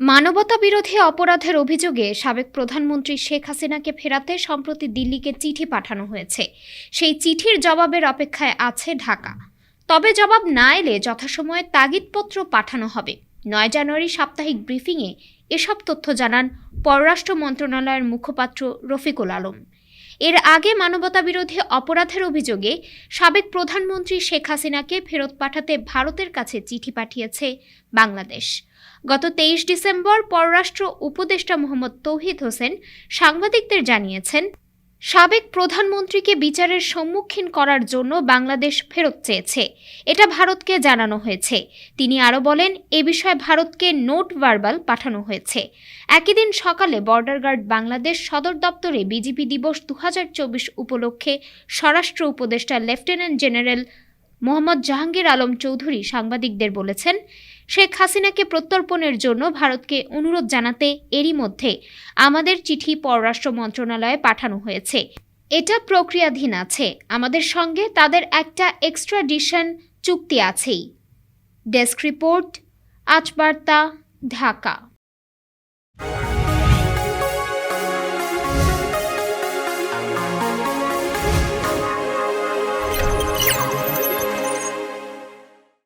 মানবতা বিরোধী অপরাধের অভিযোগে সাবেক প্রধানমন্ত্রী শেখ হাসিনাকে ফেরাতে সম্প্রতি দিল্লিকে চিঠি পাঠানো হয়েছে। সেই চিঠির জবাবের অপেক্ষায় আছে ঢাকা। তবে জবাব না এলে যথাসময়ে তাগিদপত্র পাঠানো হবে। নয় জানুয়ারি সাপ্তাহিক ব্রিফিংয়ে এসব তথ্য জানান পররাষ্ট্র মন্ত্রণালয়ের মুখপাত্র রফিকুল আলম। এর আগে মানবতাবিরোধী অপরাধের অভিযোগে সাবেক প্রধানমন্ত্রী শেখ হাসিনাকে ফেরত পাঠাতে ভারতের কাছে চিঠি পাঠিয়েছে বাংলাদেশ। গত তেইশ ডিসেম্বর পররাষ্ট্র উপদেষ্টা মোহাম্মদ তৌহিদ হোসেন সাংবাদিকদের জানিয়েছেন সাবেক প্রধানমন্ত্রীকে বিচারের সম্মুখীন করার জন্য বাংলাদেশ ফেরত চেয়েছে। এটা ভারতকে জানানো হয়েছে। তিনি আরও বলেন, এ বিষয়ে ভারতকে নোট ভার্বাল পাঠানো হয়েছে। একই দিন সকালে বর্ডার গার্ড বাংলাদেশ সদর দপ্তরে বিজিপি দিবস দু হাজার চব্বিশ উপলক্ষে স্বরাষ্ট্র উপদেষ্টা লেফটেন্যান্ট জেনারেল মোহাম্মদ জাহাঙ্গীর আলম চৌধুরী সাংবাদিকদের বলেছেন, শেখ হাসিনাকে প্রত্যর্পণের জন্য ভারতকে অনুরোধ জানাতে এরই মধ্যে আমাদের চিঠি পররাষ্ট্র মন্ত্রণালয়ে পাঠানো হয়েছে। এটা প্রক্রিয়াধীন আছে, আমাদের সঙ্গে তাদের একটা এক্সট্রাডিশন চুক্তি আছেই। ডেস্ক রিপোর্ট, আজ বার্তা, ঢাকা।